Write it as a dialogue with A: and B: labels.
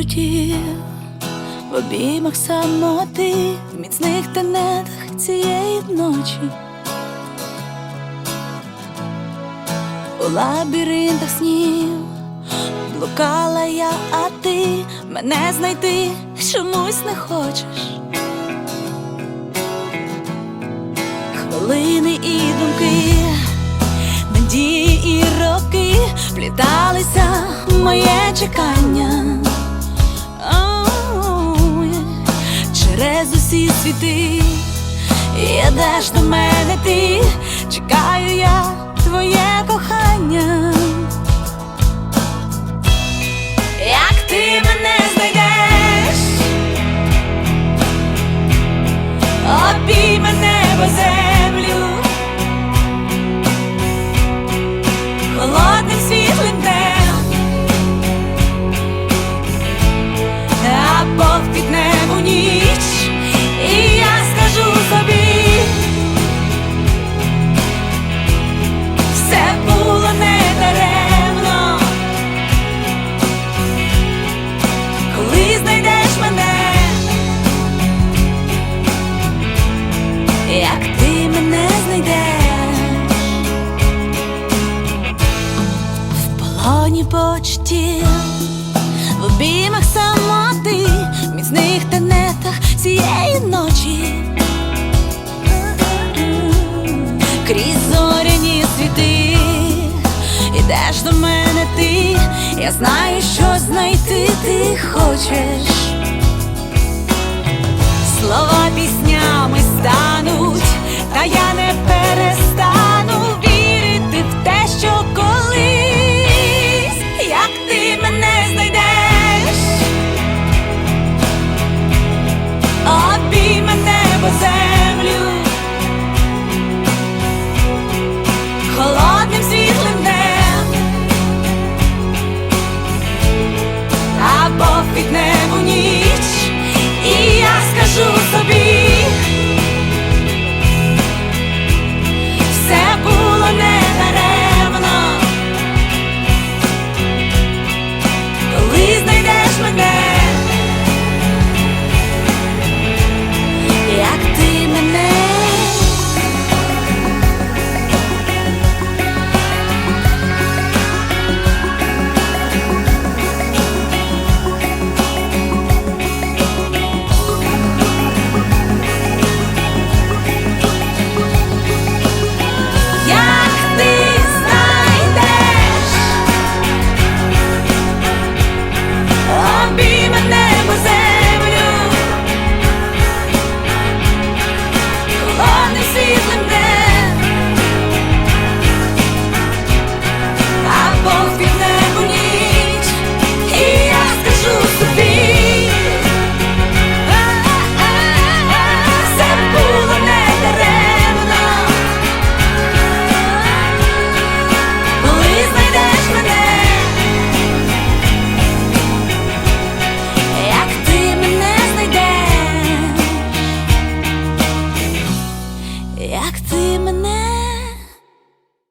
A: почуттів, в обіймах самоти, в міцних тенетах цієї ночі. У лабіринтах снів блукала я, а ти мене знайти чомусь не хочеш. Хвилини і думки, надії і роки пліталися в моє чекання. Усі світи, ідеш до мене ти, чекаю я полоні почуттів, в обіймах самоти, міцних тенетах цієї ночі. Крізь зоряні світи, ідеш до мене ти, я знаю, що знайти ти хочеш.